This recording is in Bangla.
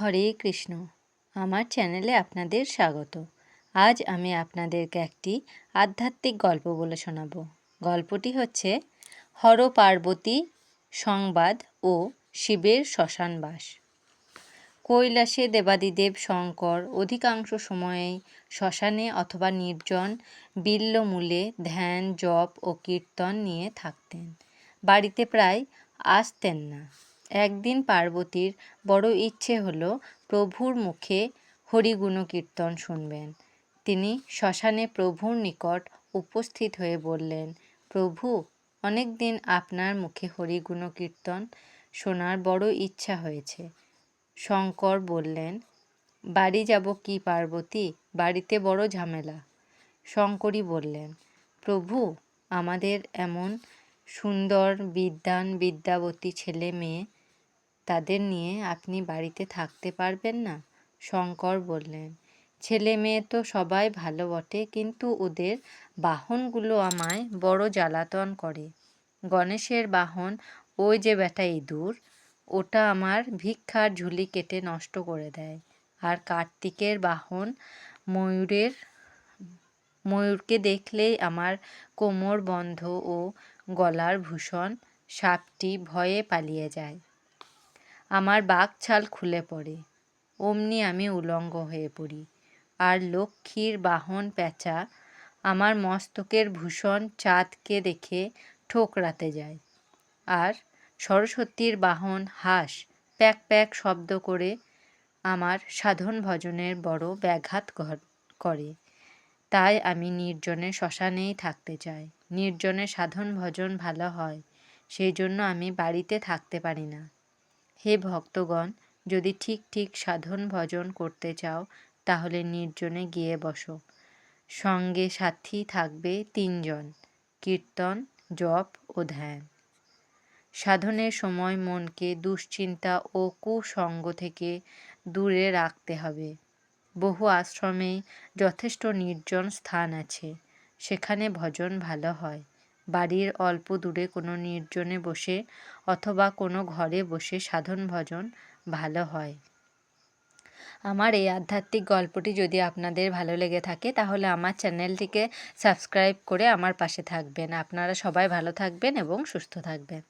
হরে কৃষ্ণ। আমার চ্যানেলে আপনাদের স্বাগত। আজ আমি আপনাদেরকে একটি আধ্যাত্মিক গল্প বলে শোনাব। গল্পটি হচ্ছে হর পার্বতী সংবাদ ও শিবের শ্মশানবাস। কৈলাসে দেবাদিদেব শঙ্কর অধিকাংশ সময়েই শ্মশানে অথবা নির্জন বিল্লমূলে ধ্যান, জপ ও কীর্তন নিয়ে থাকতেন। বাড়িতে প্রায় আসতেন না। একদিন পার্বতীর বড় ইচ্ছে হলো প্রভুর মুখে হরিগুণ কীর্তন শুনবেন। তিনি শ্মশানে প্রভুর নিকট উপস্থিত হয়ে বললেন, প্রভু অনেক দিন আপনার মুখে হরিগুণ কীর্তন শোনার বড় ইচ্ছা হয়েছে। শঙ্কর বললেন, বাড়ি যাব কি পার্বতী? বাড়িতে বড় ঝামেলা। শঙ্করী বললেন, প্রভু, আমাদের এমন সুন্দর বিদ্যান বিদ্যাবতী ছেলে মেয়ে তাদের নিয়ে আপনি বাড়িতে থাকতে পারবেন না? শঙ্কর বললেন। ছেলে মেয়ে তো সবাই ভালো বটে, কিন্তু ওদের বাহনগুলো আমায় বড় জ্বালাতন করে। গণেশের বাহন, ওই যে বেটা ইঁদুর, ওটা আমার ভিক্ষার ঝুলি কেটে নষ্ট করে দেয়। আর কার্তিকের বাহন, ময়ূরের, ময়ূরকে দেখলেই আমার কোমর বন্ধ ও গলার ভূষণ সাপটি ভয়ে পালিয়ে যায়। আমার ছাল খুলে পড়ে। অমনি আমি উলঙ্গ হয়ে পড়ি। আর লক্ষ্মীর বাহন প্যাঁচা আমার মস্তকের ভূষণ চাঁদকে দেখে ঠোকরাতে যায়। আর সরস্বতীর বাহন হাঁস প্যাক প্যাক শব্দ করে আমার সাধন ভজনের বড় ব্যাঘাত করে। তাই আমি নির্জনে শ্মশানেই থাকতে চাই। নির্জনে সাধন ভজন ভালো হয়, সেই জন্য আমি বাড়িতে থাকতে পারি না। হে ভক্তগণ, যদি ঠিক ঠিক সাধন ভজন করতে চাও, তাহলে নির্জনে গিয়ে বসো। সঙ্গে সাথী থাকবে তিনজন, কীর্তন, জপ ও ধ্যান। সাধনের সময় মনকে দুশ্চিন্তা ও কুসঙ্গ থেকে দূরে রাখতে হবে। বহু আশ্রমে যথেষ্ট নির্জন স্থান আছে। সেখানে ভজন ভালো হয়। বাড়ির অল্প দূরে কোনো নির্জনে বসে অথবা কোনো ঘরে বসে সাধন ভজন ভালো হয়। আমার এই আধ্যাত্মিক গল্পটি যদি আপনাদের ভালো লেগে থাকে, তাহলে আমার চ্যানেলটিকে সাবস্ক্রাইব করে আমার পাশে থাকবেন। আপনারা সবাই ভালো থাকবেন এবং সুস্থ থাকবেন।